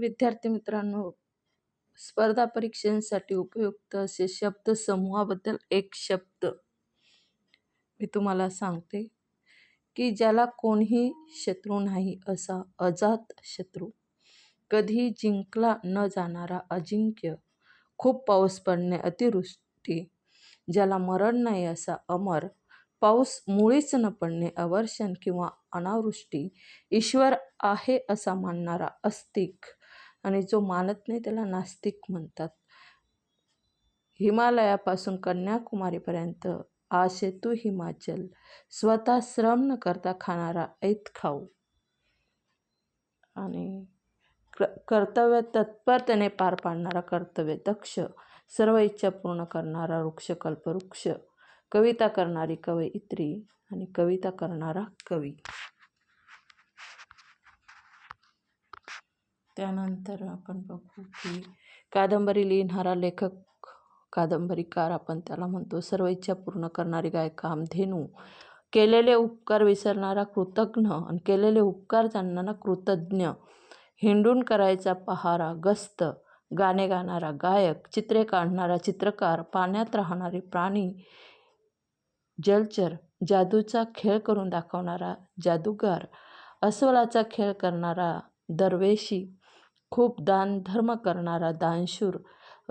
विद्यार्थी मित्रांनो स्पर्धा परीक्षांसाठी उपयुक्त असे शब्दसमूहाबद्दल एक शब्द मी तुम्हाला सांगते की ज्याला कोणीही शत्रू नाही असा अजात शत्रू. कधी जिंकला न जाणारा अजिंक्य खूप पाऊस पडणे अतिवृष्टी ज्याला मरण नाही असा अमर पाऊस मुळीच न पडणे अवर्षण किंवा अनावृष्टी ईश्वर आहे असा मानणारा अस्तिक. आणि जो मानत नाही त्याला नास्तिक म्हणतात. हिमालयापासून कन्याकुमारीपर्यंत आशेतू हिमाचल. स्वतः श्रम न करता खाणारा ऐत खाऊ. आणि कर्तव्य तत्परतेने पार पाडणारा कर्तव्य दक्ष. सर्व इच्छा पूर्ण करणारा वृक्ष कल्पवृक्ष. कविता करणारी कवयित्री आणि कविता करणारा कवी. त्यानंतर आपण बघू की कादंबरी लिहिणारा लेखक कादंबरीकार आपण त्याला म्हणतो सर्व इच्छा पूर्ण करणारी गाय कामधेनू केलेले उपकार विसरणारा कृतज्ञ आणि केलेले उपकार जाणणारा कृतज्ञ. हिंडून करायचा पहारा गस्त गाणे गाणारा गायक चित्रे काढणारा चित्रकार पाण्यात राहणारे प्राणी. जलचर जादूचा खेळ करून दाखवणारा जादूगार अस्वलाचा खेळ करणारा दरवेशी. खूप दान धर्म करणारा दानशूर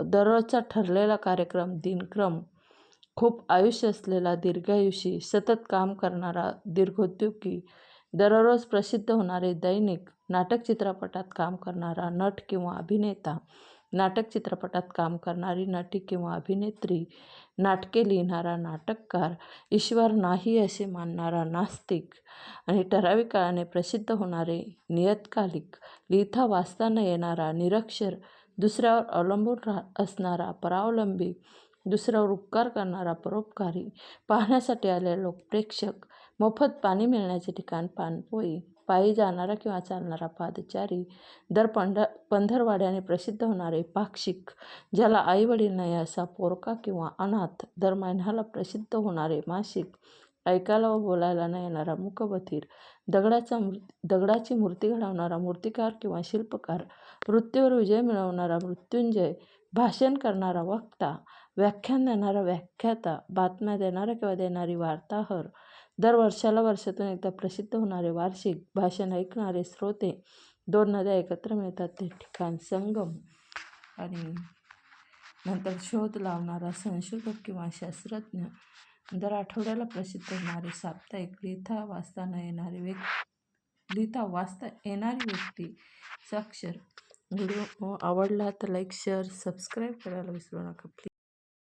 दररोजचा ठरलेला कार्यक्रम दिनक्रम खूप आयुष्य असलेला दीर्घायुषी सतत काम करणारा दीर्घोद्योगी दररोज प्रसिद्ध होणारे दैनिक नाटक चित्रपटात काम करणारा नट किंवा अभिनेता नाटक चित्रपटात काम करणारी नटी किंवा अभिनेत्री नाटके लिहिणारा नाटककार ईश्वर नाही असे मानणारा नास्तिक आणि ठराविक काळाने प्रसिद्ध होणारे नियतकालिक लिहिता वाचता न येणारा निरक्षर दुसऱ्यावर अवलंबून राह असणारा परावलंबी दुसऱ्यावर उपकार करणारा परोपकारी पाहण्यासाठी आलेले लोक प्रेक्षक मोफत पाणी मिळण्याचे ठिकाण पाणपोई पायी जाणारा किंवा चालणारा पादचारी दर पंढ पंधरवाड्याने प्रसिद्ध होणारे पाक्षिक ज्याला आईवडील नाही असा पोरका किंवा अनाथ दर महिन्याला प्रसिद्ध होणारे मासिक ऐकायला व बोलायला न येणारा मुकबधीर दगडाचा मूर् दगडाची मूर्ती घडवणारा मूर्तिकार किंवा शिल्पकार मृत्यूवर विजय मिळवणारा मृत्युंजय भाषण करणारा वक्ता व्याख्यान देणारा व्याख्याता बातम्या देणारा किंवा देणारी वार्ताहर दर वर्षाला वर्षातून एकदा प्रसिद्ध होणारे वार्षिक भाषण ऐकणारे श्रोते दोन नद्या एकत्र मिळतात ते ठिकाण संगम. आणि नंतर शोध लावणारा संशोधक किंवा शास्त्रज्ञ. दर आठवड्याला प्रसिद्ध होणारे साप्ताहिक लिहिता वाचता न येणारे व्यक् लिहिता वाचता येणारी व्यक्ती साक्षर. व्हिडिओ आवडला तर लाईक शेअर सबस्क्राईब करायला विसरू नका प्लीज.